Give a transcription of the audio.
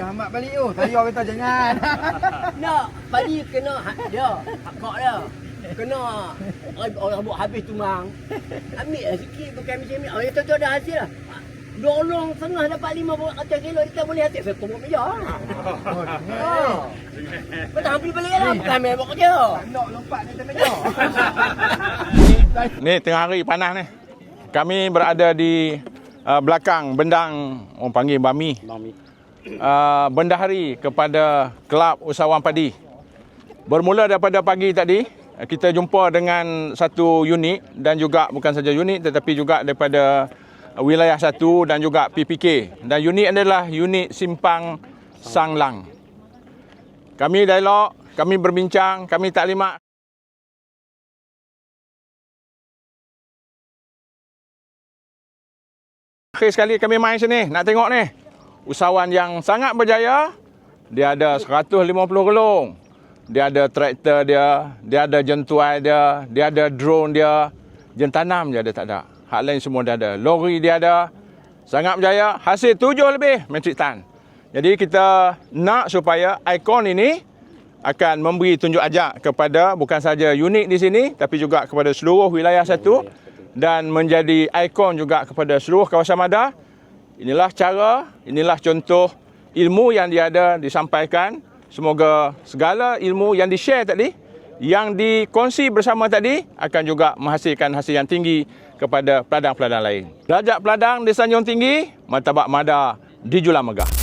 Dia hamat balik tu. Saya kata jangan. Nak padi kena hak dia, hak kok dia. Kena orang orang buat habis tu mang. Ambil lah sikit bukan macam ni. Oh, itu tu ada hasil lah. Dolong setengah dapat lima ratus kilo kita boleh hasil satu buat meja. Oh. Betul ambil balik lah. Bukan main buat kerja. Tak nak lompat atas meja. Ni tengah hari panas ni. Kami berada di uh, belakang bendang orang panggil Bami. Mami. Uh, bendahari kepada Kelab Usahawan Padi. Bermula daripada pagi tadi, kita jumpa dengan satu unit dan juga bukan saja unit tetapi juga daripada wilayah satu dan juga PPK. Dan unit adalah unit Simpang Sanglang. Kami dialog, kami berbincang, kami taklimat Akhir sekali kami main sini, nak tengok ni. Usahawan yang sangat berjaya, dia ada 150 gelung. Dia ada traktor dia, dia ada jentuai dia, dia ada drone dia. Jen tanam je dia tak ada. Hak lain semua dia ada. Lori dia ada. Sangat berjaya, hasil 7 lebih metrik tan. Jadi kita nak supaya ikon ini akan memberi tunjuk ajak kepada bukan saja unit di sini tapi juga kepada seluruh wilayah satu dan menjadi ikon juga kepada seluruh kawasan Mada. Inilah cara, inilah contoh ilmu yang dia ada disampaikan. Semoga segala ilmu yang di-share tadi, yang dikongsi bersama tadi akan juga menghasilkan hasil yang tinggi kepada peladang-peladang lain. Darjat peladang di Sanjung Tinggi, Martabak Mada di Julang Megah.